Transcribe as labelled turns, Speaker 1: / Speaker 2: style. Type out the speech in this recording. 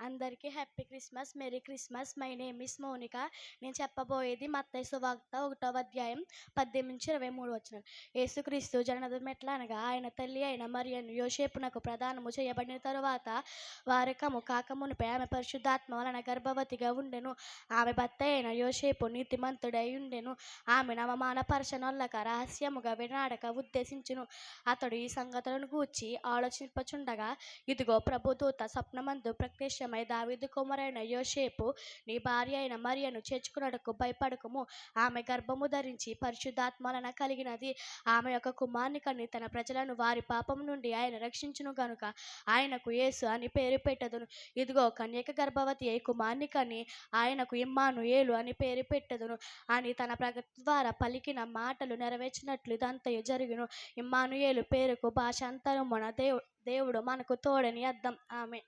Speaker 1: అందరికీ happy Christmas. Merry Christmas. My name is Mounika. నేను చెప్పబోయేది మత్తయి సువార్త ఒకటో అధ్యాయం పద్దెనిమిది నుంచి ఇరవై మూడు వచ్చిన యేసుక్రీస్తు జనదం ఎట్లా అనగా ఆయన తల్లి అయిన మరియను యోసేపునకు ప్రదానము చేయబడిన తరువాత వారకము కాకమునిపై ఆమె పరిశుద్ధాత్మ వలన గర్భవతిగా ఉండెను. ఆమె భర్త అయిన యోసేపు నీతిమంతుడై ఉండెను. ఆమె అవమానపరచనొల్లక రహస్యముగా వినాడక ఉద్దేశించును. అతడు ఈ సంగతులను గూర్చి ఆలోచింపచుండగా ఇదిగో ప్రభుదూత స్వప్నమందు విషయమై దావీదు కుమారైన యోషేపు నీ భార్య అయిన మరియను చేర్చుకున్నటకు భయపడకము. ఆమె గర్భము ధరించి పరిశుద్ధాత్మలన కలిగినది. ఆమె యొక్క కుమార్ని కని తన ప్రజలను వారి పాపం నుండి ఆయన రక్షించును గనుక ఆయనకు యేసు అని పేరు పెట్టదును. ఇదిగో కన్యక గర్భవతి అయి కుమార్ని కని ఆయనకు ఇమ్మాను ఏలు అని పేరు పెట్టదును. అని తన ప్రగతి ద్వారా పలికిన మాటలు నెరవేర్చినట్లు ఇదంతయు జరిగిను. ఇమ్మానుయేలు పేరుకు భాషాంతరమున దేవు దేవుడు మనకు తోడని అర్థం. ఆమె